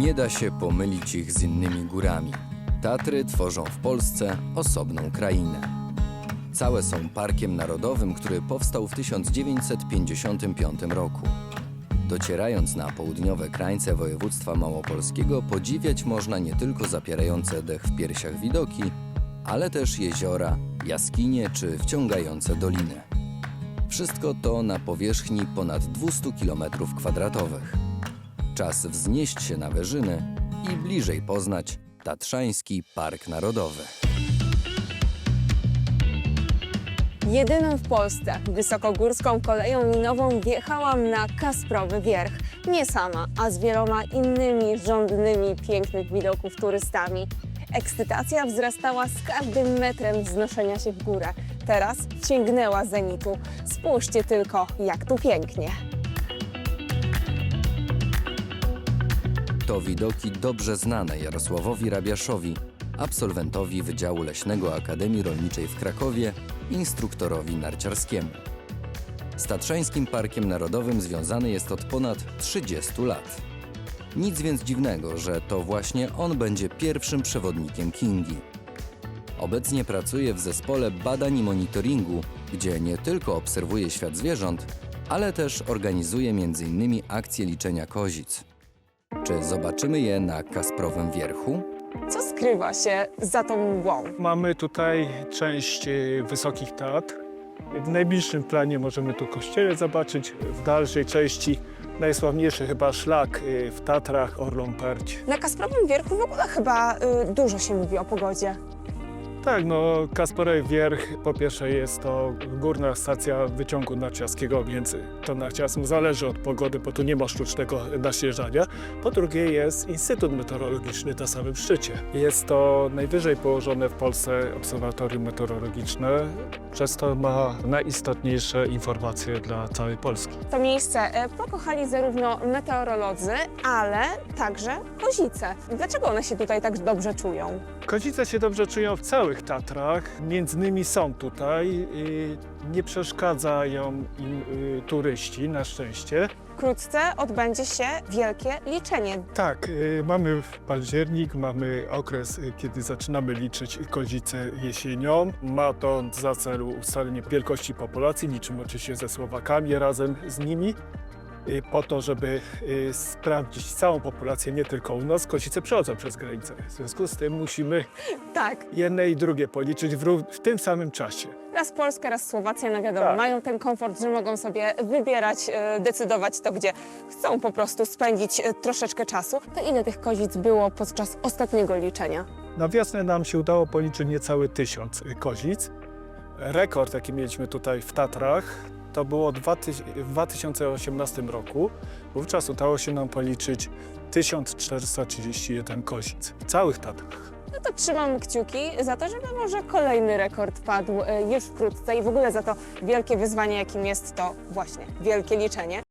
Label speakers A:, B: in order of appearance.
A: Nie da się pomylić ich z innymi górami. Tatry tworzą w Polsce osobną krainę. Całe są parkiem narodowym, który powstał w 1955 roku. Docierając na południowe krańce województwa małopolskiego, podziwiać można nie tylko zapierające dech w piersiach widoki, ale też jeziora, jaskinie czy wciągające doliny. Wszystko to na powierzchni ponad 200 km2. Czas wznieść się na wyżyny i bliżej poznać Tatrzański Park Narodowy.
B: Jedyną w Polsce wysokogórską koleją linową wjechałam na Kasprowy Wierch. Nie sama, a z wieloma innymi żądnymi pięknych widoków turystami. Ekscytacja wzrastała z każdym metrem wznoszenia się w górę. Teraz sięgnęła zenitu. Spójrzcie tylko, jak tu pięknie.
A: To widoki dobrze znane Jarosławowi Rabiaszowi, absolwentowi Wydziału Leśnego Akademii Rolniczej w Krakowie, instruktorowi narciarskiemu. Z Tatrzańskim Parkiem Narodowym związany jest od ponad 30 lat. Nic więc dziwnego, że to właśnie on będzie pierwszym przewodnikiem Kingi. Obecnie pracuje w zespole badań i monitoringu, gdzie nie tylko obserwuje świat zwierząt, ale też organizuje m.in. akcje liczenia kozic. Czy zobaczymy je na Kasprowym Wierchu?
B: Co skrywa się za tą mgłą?
C: Mamy tutaj część e, Wysokich Tatr. W najbliższym planie możemy tu kościele zobaczyć. W dalszej części najsławniejszy chyba szlak e, w Tatrach Orlą Perć.
B: Na Kasprowym Wierchu w ogóle chyba y, dużo się mówi o pogodzie.
C: Tak, no Kasparowy Wierch po pierwsze jest to górna stacja wyciągu narciarskiego, więc to narciarstwo zależy od pogody, bo tu nie ma sztucznego naśnieżania. Po drugie jest Instytut Meteorologiczny na samym szczycie. Jest to najwyżej położone w Polsce obserwatorium meteorologiczne, przez to ma najistotniejsze informacje dla całej Polski.
B: To miejsce y, pokochali zarówno meteorolodzy, ale także kozice. Dlaczego one się tutaj tak dobrze czują?
C: Kozice się dobrze czują w całych Tatrach, między innymi są tutaj. Nie przeszkadzają im y, turyści, na szczęście.
B: Wkrótce odbędzie się wielkie liczenie.
C: Tak, y, mamy październik, mamy okres, y, kiedy zaczynamy liczyć kozice jesienią. Ma to za celu ustalenie wielkości populacji, liczymy oczywiście ze Słowakami razem z nimi. Y, Po to, żeby y, sprawdzić całą populację, nie tylko u nas, kozice przechodzą przez granicę. W związku z tym musimy
B: Tak,
C: jedne i drugie policzyć w, w tym samym czasie.
B: raz Polska, raz Słowacja, no wiadomo,
C: Tak.
B: mają ten komfort, że mogą sobie wybierać, e, decydować to, gdzie chcą po prostu spędzić troszeczkę czasu. To ile tych kozic było podczas ostatniego liczenia?
C: Na wiosnę nam się udało policzyć niecały tysiąc y, kozic. Rekord, jaki mieliśmy tutaj w Tatrach, to było w 2018 roku. Wówczas udało się nam policzyć 1431 kozic w całych Tatrach.
B: No to trzymam kciuki za to, żeby może kolejny rekord padł e, już wkrótce i w ogóle za to wielkie wyzwanie, jakim jest to właśnie wielkie liczenie.